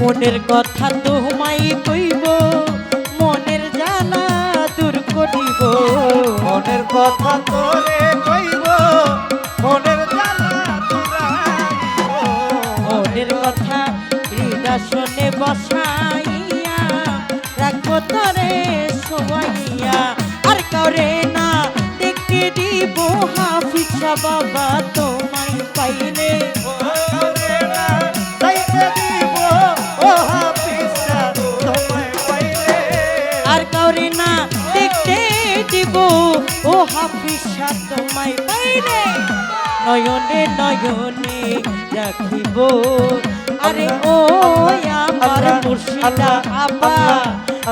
মনের কথা তোমায় কইব মনের জ্বালা দূর করিব। মনের কথা তোরে কইব মনের চুরাইব মনের কথা হৃদাসনে বসাইয়া রাখব তরে সবাইয়া আর কাউরে না দেখতে দিব হাফিসা বাবা তোমায় আর কাউরে না দেখতে দিব। ও হাফিসা তোমায় বাইরে নয়নে নয়নে রাখিব। আরে ও আমার মুর্শিদা আবা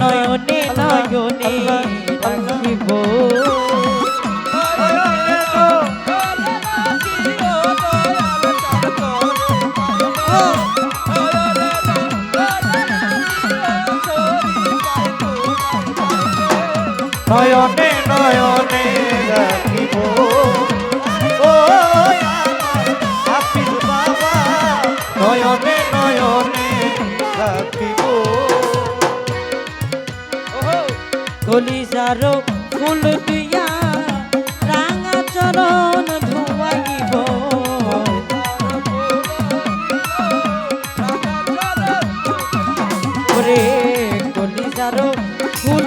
নয়নে নয়নে রাখিব। নয়নে নয়নে রাখিব। ও হাফিজ বাবা নয়নে নয়নে রাখিব। কলিজারো ফুল দিয়া রাঙা চরণ ধুয়াইব ওরে কলিজারো ফুল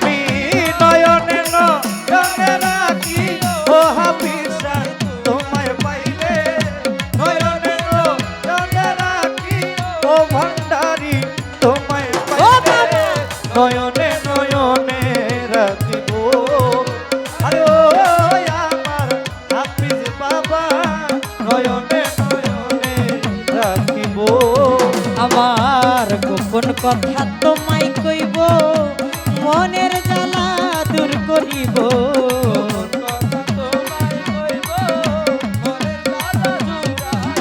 কথা তোমায় কইব মনের জ্বালা দূর করিব।